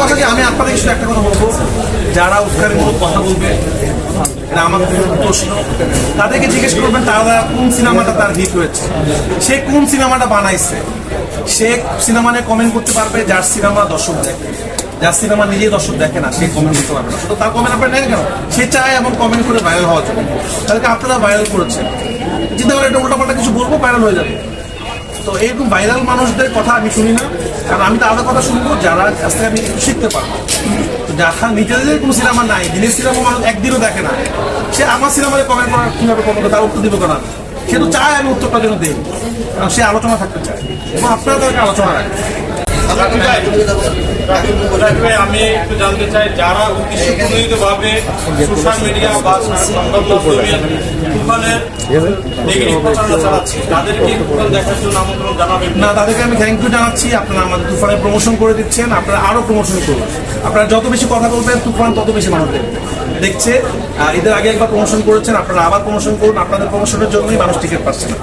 কথা যে আমি আপনাদের কিছু একটা কথা বলব? যারা উৎকারীমূলক কথা বলবে প্রশ্ন তাদেরকে জিজ্ঞেস করবেন, তারা কোন সিনেমাটা তার হিট হয়েছে? সে কোন সিনেমাটা বানাইছে? সে সিনেমা নিয়ে কমেন্ট করতে পারবে, যার সিনেমা দর্শক দেখে। যার সিনেমা নিজেই দর্শক দেখে না, সে কমেন্ট করতে পারবে না। তো তার কমেন্ট আপনার নেন কেন? সে চায় এমন কমেন্ট করে ভাইরাল হওয়ার জন্য। তাদেরকে আপনারা ভাইরাল করেছেন। চিন্তা করে এটা উল্টাপাল্টা কিছু বলব ভাইরাল হয়ে যাবে। তো এরকম ভাইরাল মানুষদের কথা আমি শুনি না। কারণ আমি তো আলাদা কথা শুনব, যারা কাছ থেকে আমি শিখতে পারব। দেখা নিজেদের কোনো সিনেমা নাই, দিনের সিনেমা মানুষ একদিনও দেখে না, সে আমার সিনেমায় কমেন্ট করার কীভাবে কমেন্ট তার উত্তর দিব না? সে তো চায় আমি উত্তরটা যেন দিই। কারণ সে আলোচনা থাকতে চায়। এবং আপনারা তাদেরকে আলোচনা রাখেন আমি একটু জানতে চাই, যারা উদ্দেশ্যপ্রণোদিত ভাবে সোশ্যাল মিডিয়া বা সংবাদ তাদেরকে দেখার জন্য না, তাদেরকে আমি থ্যাংক ইউ জানাচ্ছি। আপনারা প্রমোশন করে দিচ্ছেন, আপনারা আরও প্রমোশন করুন। আপনারা যত বেশি কথা বলবেন, তুফান তত বেশি মানুষ দেখবে। দেখছে ঈদের আগে একবার প্রমোশন করেছেন, আপনারা আবার প্রমোশন করুন, আপনাদের প্রমোশনের জন্যই মানুষ টিকিট পাচ্ছে না।